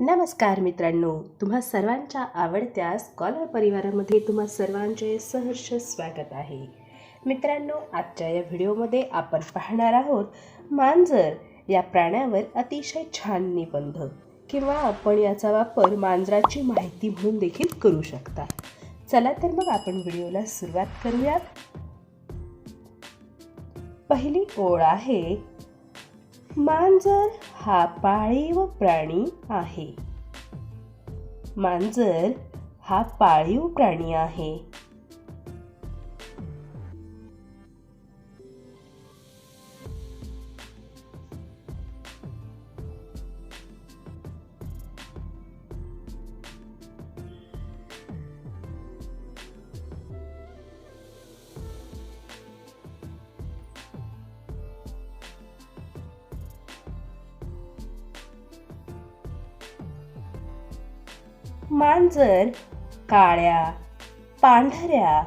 नमस्कार मित्रांनो तुम्हा सर्वांच्या आवडत्या स्कॉलर परिवारामध्ये तुम्हा सर्वांचे सहर्ष स्वागत आहे. मित्रांनो आजच्या या व्हिडिओमध्ये आपण पाहणार आहोत मांजर या प्राण्यावर अतिशय छान निबंध किंवा आपण याचा वापर मांजराची माहिती म्हणून देखील करू शकता. चला तर मग आपण व्हिडिओला सुरुवात करूयात. पहिली ओळ आहे मांजर हा पाळीव प्राणी आहे. मांजर हा पाळीव प्राणी आहे. मांजर काळ्या पांढऱ्या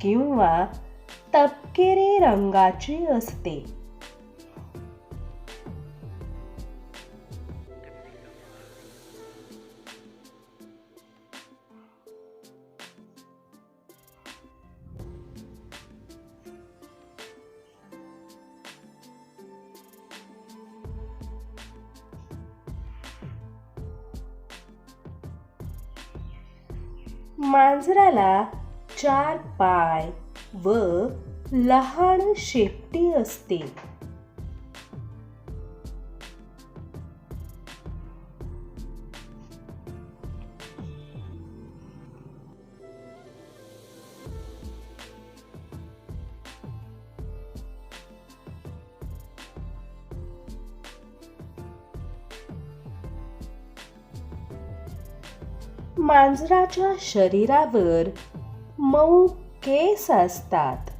किंवा तपकिरी रंगाची असते. मांजराला चार पाय व लहान शेपटी असते. मांजराच्या शरीरावर मऊ केस असतात.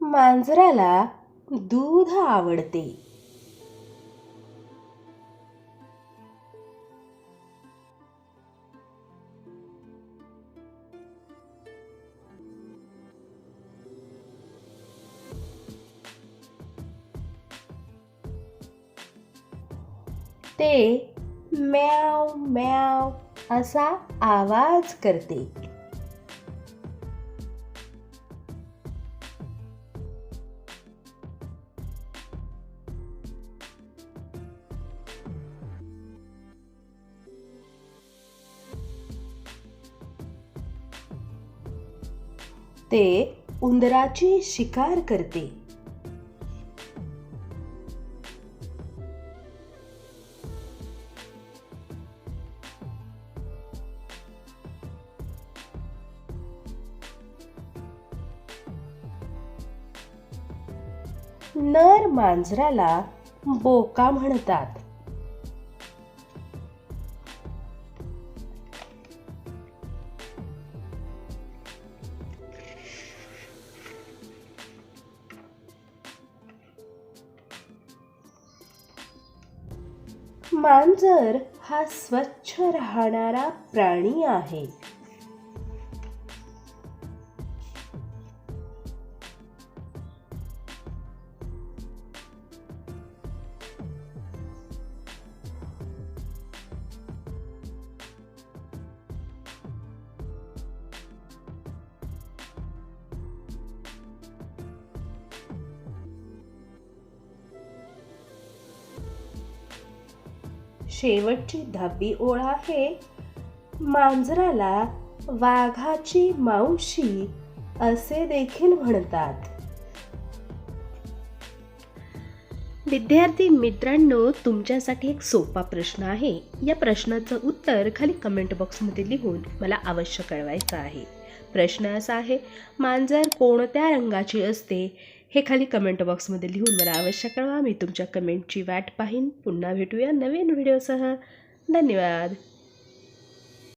मांजराला दूध आवडते. ते म्याव म्याव असा आवाज करते. ते उंदराची शिकार करते. नर मांजराला बोका म्हणतात. मांजर हा स्वच्छ राहणारा प्राणी आहे. शेवटची दहावी ओळ आहे मांजराला वाघाची मावशी असे देखील म्हणतात. विद्यार्थी मित्रांनो तुमच्यासाठी एक सोपा प्रश्न आहे. या प्रश्नाचं उत्तर खाली कमेंट बॉक्समध्ये लिहून मला अवश्य कळवायचं आहे. प्रश्न असा आहे मांजर कोणत्या रंगाची असते? हे खाली कमेंट बॉक्समध्ये लिहून मला अवश्य कळवा. मी तुमच्या कमेंटची वाट पाहीन. पुन्हा भेटूया नवीन व्हिडिओसह धन्यवाद.